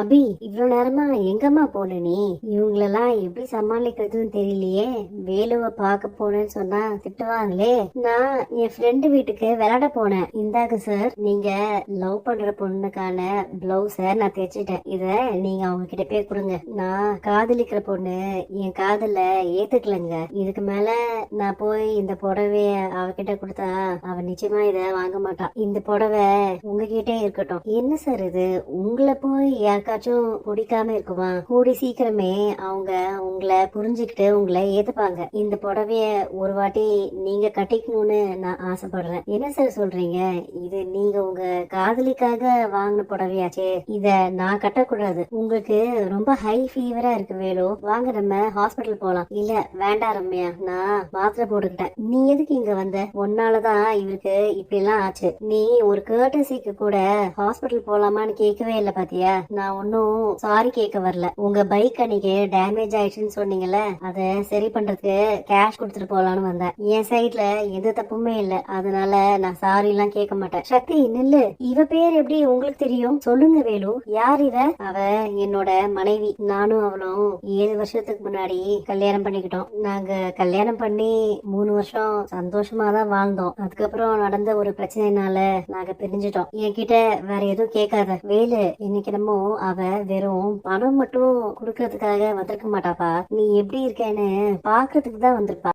அபி இவ்வளவு நேரமா எங்கம்மா போன நீ? இவங்களெல்லாம் எப்படி சமாளிக்கிறதுன்னு தெரியலையே. வேலுவை பார்க்க போனேன்னு சொன்னா திட்டுவாங்களே. நான் என் ஃப்ரெண்டு வீட்டுக்கு விளையாட போனேன். இந்தாக்கு சார் நீங்க லவ் பண்ற பொண்ணுக்கான பிளவுஸ நான் தைச்சிட்டேன். இத நீங்க அவங்க கிட்ட போய் கொடுங்க. நான் காதலிக்கிற பொண்ணு என் காதல ஏத்துக்கலங்க. இதுக்கு மேல நான் போய் இந்த புடவைய அவகிட்ட கொடுத்தா அவ நிச்சயமா இத வாங்க மாட்டான் இந்த புடவை உங்ககிட்டே இருக்கட்டும். என்ன சார் இது? உங்களை போய் யாருக்காச்சும் பிடிக்காம இருக்குமா? கூடி சீக்கிரமே அவங்க உங்களை புரிஞ்சுக்கிட்டு உங்களை ஏத்துப்பாங்க. இந்த புடவைய ஒரு வாட்டி நீங்க கட்டிக்கணும்னு நான் ஆசைப்படுறேன். என்ன சார் சொல்றீங்க? இது நீங்க உங்க காதலிக்காக வாங்கின புடவையாச்சே. இத நான் கட்டக்கூடாது. உங்களுக்கு ரொம்ப ஹை ஃபீவரா இருக்கு வேலு. வாங்க நம்ம ஹாஸ்பிட்டல் போலாம். இல்ல வேண்டாம் ரம்யா. நான் மாத்திரை போட்டுக்கிட்டேன். நீ எதுக்கு இங்க வந்த? உன்னாலதான் இவருக்கு இப்படி எல்லாம் ஆச்சு. நீ ஒரு கேர்டசிக்கு கூட ஹாஸ்பிட்டல் போலாமான்னு கேட்கவே இல்ல பாத்தியா? நான் ஒன்னும் சாரி கேட்க வரல. உங்க பைக் அன்னைக்கு டேமேஜ் ஆயிடுச்சுன்னு சொன்னீங்கல்ல அத சரி பண்றதுக்கு கேஷ் கொடுத்துட்டு போலான்னு வந்தேன். என் சைட்ல எந்த தப்புமே இல்ல. அதனால நான் சாரி எல்லாம் கேட்க மாட்டேன். சக்தி நில்லு. இவ பேர் எப்படி உங்களுக்கு தெரியும்? சொல்லுங்க வேலு. யார் இவ? அவ என்னோட மனைவி. நானும் அவளும் ஏழு வருஷத்துக்கு முன்னாடி கல்யாணம் பண்ணிக்கிட்டோம். நாங்க கல்யாணம் பண்ணி மூணு வருஷம் சந்தோஷமா தான் வாழ்ந்தோம். அதுக்கப்புறம் நடந்த ஒரு பிரச்சனைனால நாங்க பிரிஞ்சிட்டோம். என்கிட்ட வேற எதுவும் கேட்காத. வேலு இன்னைக்கு நம்ம அவ வெறும் பணம் மட்டும் கொடுக்கறதுக்காக வந்திருக்க மாட்டாப்பா. நீ எப்படி இருக்கேன்னு பாக்குறதுக்கு தான் வந்திருப்பா.